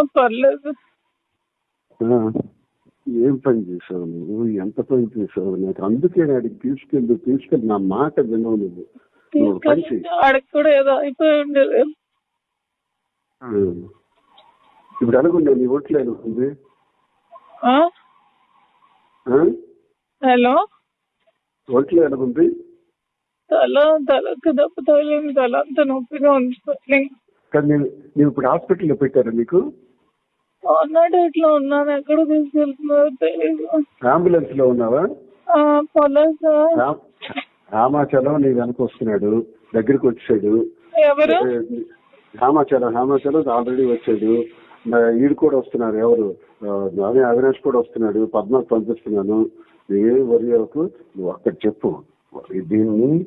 పర్లేదు. ఏం పని చేసావు నువ్వు? ఎంత పని చేసావు నాకు అందుకే అడిగి తీసుకెళ్ళి తీసుకెళ్ళి. నా మాట వినవు నువ్వు. కూడా ఏదో అయిపోయి ఉండేది. ఇప్పుడు ఎలాగుండే నీ ఆ? ఆ? హలో? ఒంట్లో ఎలాగుంది? తల తలకు దెబ్బ తగిలింది. తల అంత నొప్పిగా ఉంది. కానీ నేను నేను ఇప్పుడు హాస్పిటల్లో పెట్టారా నీకు అన్నాడు ఇట్లా ఉన్నాను ఎక్కడ తీసుకెళ్తున్నారో తెలియదు అంబులెన్స్లో ఉన్నావా సార్. రామ్- రామాచలం నీ వెనక వస్తున్నాడు దగ్గరికి వచ్చాడు. ఎవరు? రామాచలం రామాచలం ఆల్రెడీ వచ్చాడు. నా ఈడు కూడా వస్తున్నారు ఎవరు? ఆ, అదే అవినాష్ కూడా వస్తున్నాడు పద్మాకు పంపిస్తున్నాను. ఏ వరి అవ్వకు నువ్వు అక్కడ చెప్పు. దీన్ని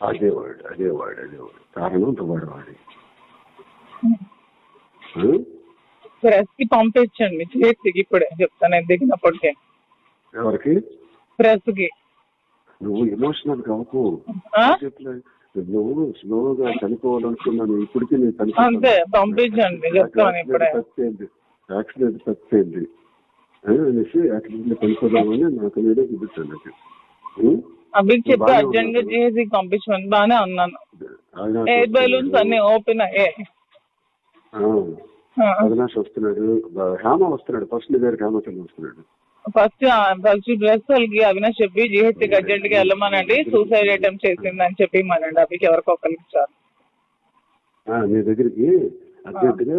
అదే వాడు అదే వాడు అదే వాడు. కారణం దువాడు వాడి? ప్రెస్కి పంపించండి. చేతికి ఇప్పుడే చెప్తాను నేను దిగినప్పటికే. ఎవరికి? ప్రెస్కి నువ్వు ఎమోషనల్ కావకు నువ్వు స్లోగా చనిపోవాలనుకున్నాను ఇప్పటికీ నేను అంతే పంపించండి. చెప్తాను ఇప్పుడే. యాక్సిడెంట్ తప్పింది. అనేసి యాక్సిడెంట్ చనిపోదామని నాకు నేనే చూపించాను నాకు? అభికి చెప్పి అర్జెంట్గా. చేసి పంపించమని ఉన్నాను అవినాష్ ఎయిర్ బెలూన్స్ అన్ని ఓపెన్ అయ్యాయి. అవినాష్ వస్తున్నాడు. హేమ వస్తున్నాడు. ఫస్ట్ హేమచంద్ర వస్తున్నాడు. ఫస్ట్ ఫస్ట్ డ్రెస్ వాళ్ళకి అవినాష్ చెప్పి జిహెచ్కి అర్జెంట్గా వెళ్ళమనండి. సూసైడ్ అటెంప్ట్ చేసిందని చెప్పి మనండి అభికి ఎవరికో ఒకరికి ఇచ్చారు. నీ దగ్గరికి అర్జెంట్గా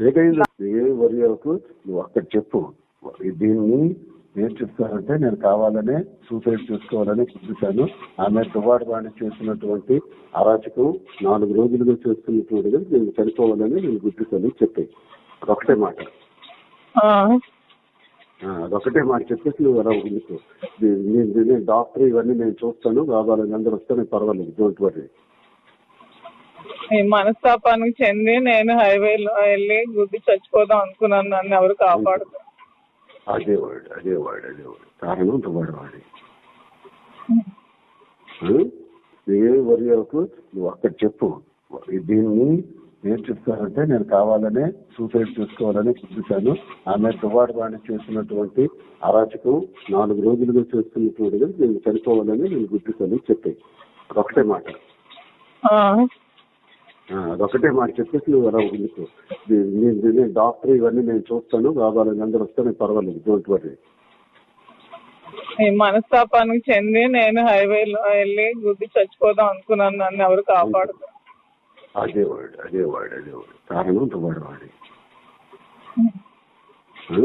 ఏ వరి అవ్వకు నువ్వు అక్కడ చెప్పు. దీన్ని ఏం చెప్తానంటే నేను కావాలనే సూసైడ్ చేసుకోవాలని చూపించాను ఆమె దువాడు వాణి చేసినటువంటి అరాచకం నాలుగు రోజులుగా చేస్తున్నటువంటి నేను చనిపోవాలని నేను గుర్తిస్తాను చెప్పాయి అదొకటే మాట. అదొకటే మాట చెప్పేసి నువ్వు అలా ఉండిపో. నేను డాక్టర్ ఇవన్నీ నేను చూస్తాను కావాలని అందరూ వస్తే నేను పర్వాలేదు. డోంట్ వరీ మనస్తాపానికి చెంది నేను హైవేలో వెళ్ళి గుద్ది చచ్చిపోదాం అనుకున్నాను. నన్ను ఎవరు కాపాడుతారు అదే వాడు అదే వాడు అదే వాడు. కారణం దువాడు వాడి ఏ వరి అవ్వకు నువ్వు అక్కడ చెప్పు. దీన్ని ఏం చెప్తానంటే నేను కావాలనే సూసైడ్ చేసుకోవాలని చూపించాను ఆమె దువాడు వాణి చేసినటువంటి అరాచకం నాలుగు రోజులుగా చేస్తున్నటువంటి నేను చనిపోవాలని నేను గుర్తిస్తాను చెప్పాయి అదొకటే మాట. అదొకటే మాట చెప్పేసి నువ్వు అలా ఉండిపో దీ- నేను డాక్టర్ ఇవన్నీ నేను చూస్తాను కావాలని అందరూ వస్తే నేను పర్వాలేదు డోంట్ వరీ మనస్తాపానికి చెంది నేను హైవేలో వెళ్ళి గుద్ది చచ్చిపోదాం అనుకున్నాను నన్ను ఎవరు కాపాడుతారు అదే వాడు అదే వాడు అదే వాడు. కారణం వాడి ఆ?